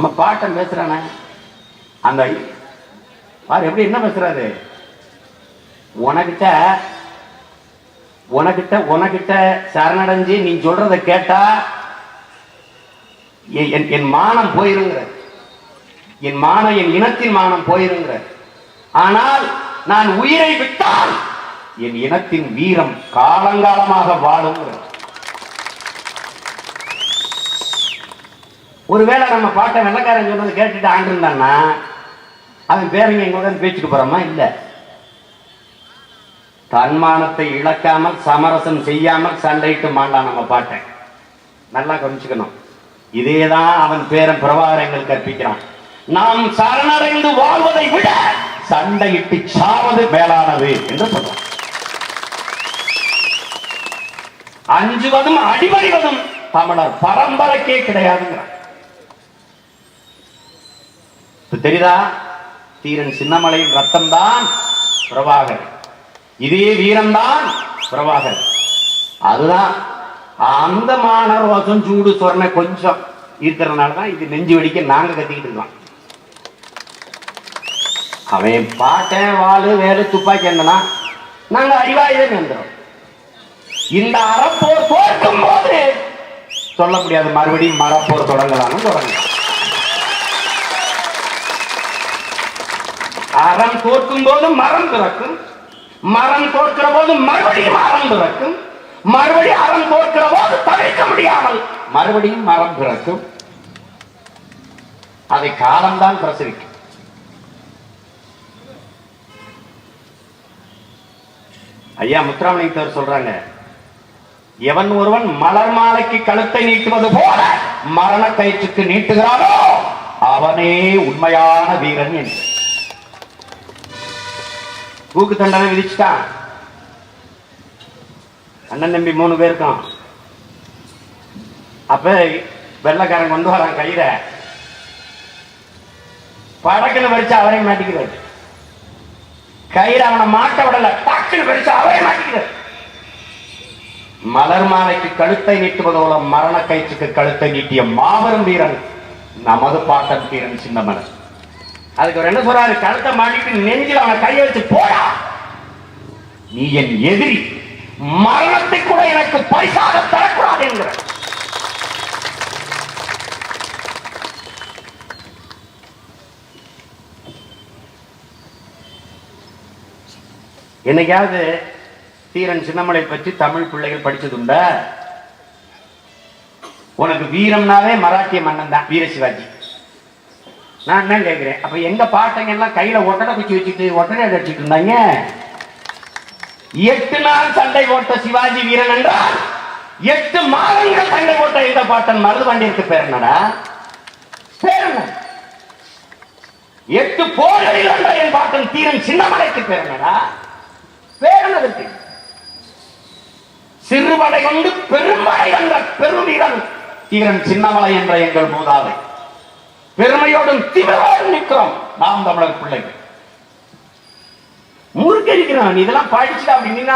நம்ம பாட்டன் பேசுறானே? அந்த பாரு எப்படி என்ன பேசுறாரு? உனக்கிட்ட உனக்கிட்ட உனக்கிட்ட சரணடைஞ்சு நீ சொல்றத கேட்டா என்- என்- என் மானம் போயிருங்கிற. என் மானம் என் இனத்தின் மானம் போயிருங்கிற. ஆனால் நான் உயிரை விட்டால் என் இனத்தின் வீரம் காலங்காலமாக வாழுங்கிற. ஒருவேளை நம்ம பாட்டை வெள்ளக்காரன் சொன்னது கேட்டுட்டு ஆண்டிருந்தான்னா அவன் பேரங்க எங்களுக்கு பேச்சுட்டு போறோமா இல்லை. தன்மானத்தை இழக்காமல் சமரசம் செய்யாமல் சண்டையிட்டு மாண்டான் நம்ம பாட்டை. நல்லா கவனிச்சுக்கணும். இதேதான் அவன் பேரன் பிரபாகரங்கள் கற்பிக்கிறான். நாம் சரணடைந்து வாழ்வதை விட சண்டையிட்டு சாவது மேலானது என்று சொல்றான். அஞ்சுவதும் அடிபணிவதும் தமிழர் பரம்பரைக்கே கிடையாதுங்கிறான். தெரியுதா? தீரன் சின்னமலையின் ரத்தம் தான் பிரபாகர். இதே வீரம்தான் பிரபாகர். அதுதான். அந்த மாணவர் வசம் சூடு சொரணை கொஞ்சம் இருக்கிறதுனால தான் இது நெஞ்சு வெடிக்க நாங்க கத்திக்கிட்டு இருக்கோம். அவன் பாட்டேன் வாழு வேலை துப்பாக்கி என்னன்னா நாங்க அறிவாயுதம் எந்திரம் இந்த அறப்போர் தோற்கும் போது சொல்ல முடியாது. மறுபடியும் மரப்போர் தொடங்கலாம்னு தொடங்கலாம். அறம் தோற்கும் போது மரம் பிறக்கும். மரம் தோற்கிற போது மறுபடியும் அறம் பிறக்கும். மறுபடியும் அறம் தோற்கிற போது தவிர்க்க முடியாமல் மறுபடியும் மரம் பிறக்கும். அதை காலம்தான் பிரசவிக்கும். ஐயா முத்துராமலிங்கத்தவர் சொல்றாங்க எவன் ஒருவன் மலர் மாலைக்கு கழுத்தை நீட்டுவது போல மரண கயிற்றுக்கு நீட்டுகிறானோ அவனே உண்மையான வீரன் என்று. தூக்கு தண்டனை விதிச்சுட்டான் அண்ணன் தம்பி மூணு பேருக்கும். அப்ப வெள்ளக்காரன் கொண்டு வரான் கையில படக்குன்னு வரிச்சு அவரையும் மாட்டிக்கிறாரு. கயிறு அவனை மாட்ட விடல டக்குன்னு வரிச்சு அவரையும் மாட்டிக்கிறார். மலர் மாலைக்கு கழுத்தை நீட்டுவது போல மரண கயிற்றுக்கு கழுத்தை நீட்டிய மாபெரும் வீரன் நமது பாட்டன் வீரன் சின்னமனன். அதுக்கு அவர் என்ன சொல்றாரு? கழுத்தை மாட்டிட்டு நெஞ்சில் அவனை கையை வச்சு போடா. நீ என் எதிரி. மரணத்தை கூட எனக்கு பரிசாக தரக்கூடாது என்கிற என்னைக்காவது தீரன் சின்னமலை பற்றி தமிழ் பிள்ளைகள் படிச்சதுண்டா உனக்கு வீரம்னாவே மராட்டிய மன்னன் தான் வீர சிவாஜி நான் என்ன கேட்கிறேன் அப்ப எங்க பாட்டங்க எல்லாம் கையில ஒட்டடை குச்சி வச்சுட்டு ஒட்டடை அடிச்சுட்டு இருந்தாங்க? எட்டு நாள் சண்டை போட்ட சிவாஜி வீரன் என்றால் எட்டு மாதங்கள் சண்டை போட்ட இந்த பாட்டன் மருதுபாண்டியருக்கு பேர் என்னடா? பேர் என்ன? எட்டு போர்களில் வென்ற என் பாட்டன் தீரன் சின்னமலைக்கு பேர் என்னடா? பேர் என்னதற்கு சிறுபடை கொண்டு பெரும்படை என்ற பெருவீரன் தீரன் சின்னமலை என்ற எங்கள் மூதாவை பெருமையோடும் திமிரோடும் நிற்கிறோம். நாம் தமிழர் பிள்ளைகள். முறுக்கடிக்கிறான் இதெல்லாம் படிச்சுட்டு அப்படி நின்னா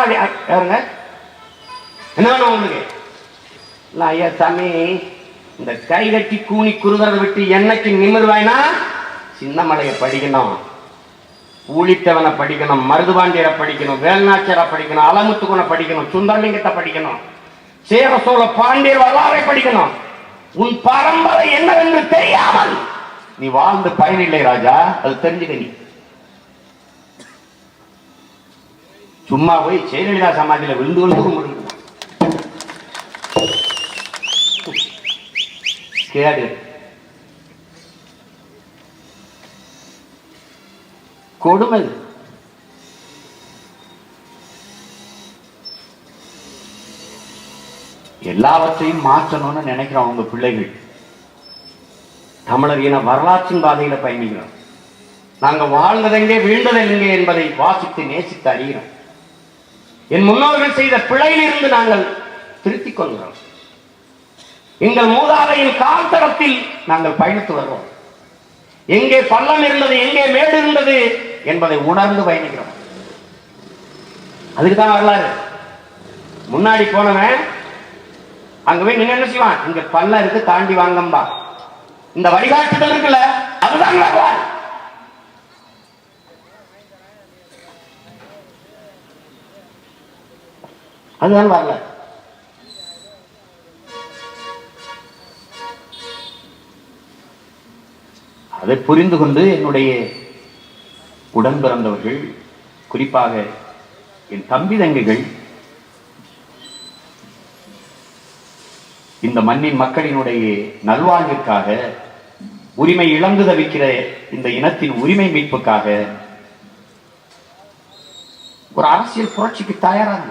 யாருங்க? என்ன ஒண்ணுங்க? நான் ஐயா சாமி இந்த கை கட்டி கூனி குறுகிறத விட்டு என்னைக்கு நிமிர்வாய்னா? சின்னமலையை படிக்கணும். ஊழித்தவனை படிக்கணும். மருதுபாண்டியரை படிக்கணும். வேல்நாச்சியரை படிக்கணும். அலமுத்துக்குனை படிக்கணும். சுந்தரலிங்கத்தை படிக்கணும். சேர சோழ பாண்டியர் வரலாறை படிக்கணும். உன் பரம்பரை என்னவென்று தெரியாமல் நீ வாழ்ந்து பயனில்லை ராஜா அது தெரிஞ்சுக்க நீ. சும்மா போய் ஜெயலலிதா சமாதியில விழுந்து விழுந்து கேடு கொடுமை. எல்லாவற்றையும் மாற்றணும்னு நினைக்கிறோம் உங்க பிள்ளைகள். தமிழர் இன வரலாற்றின் பாதையில பயணிக்கிறோம். நாங்க வாழ்ந்ததெங்கே வீழ்ந்ததெங்கே என்பதை வாசித்து நேசித்து அறிகிறோம். என் முன்னோர்கள் செய்த பிழையிலிருந்து நாங்கள் திருத்திக் கொள்கிறோம். எங்கள் மூதாதையின் கால்தரத்தில் நாங்கள் பயணித்து வருவோம். எங்கே பள்ளம் இருந்தது எங்கே மேடு இருந்தது என்பதை உணர்ந்து பயணிக்கிறோம். அதுக்கு தான் வரலாறு. முன்னாடி போனவன் அங்க போய் நீங்க என்ன செய்வான்? இங்க பள்ளம் இருக்கு தாண்டி வாங்கம்பா. இந்த வழிகாட்டுதல் இருக்குல்ல அதுதான் அதுதான் வரல? அதை புரிந்து கொண்டு என்னுடைய உடன் பிறந்தவர்கள் குறிப்பாக என் தம்பி தங்கைகள் இந்த மண்ணின் மக்களினுடைய நல்வாழ்விற்காக உரிமை இழந்து தவிக்கிற இந்த இனத்தின் உரிமை மீட்புக்காக ஒரு அரசியல் புரட்சிக்கு தயாராக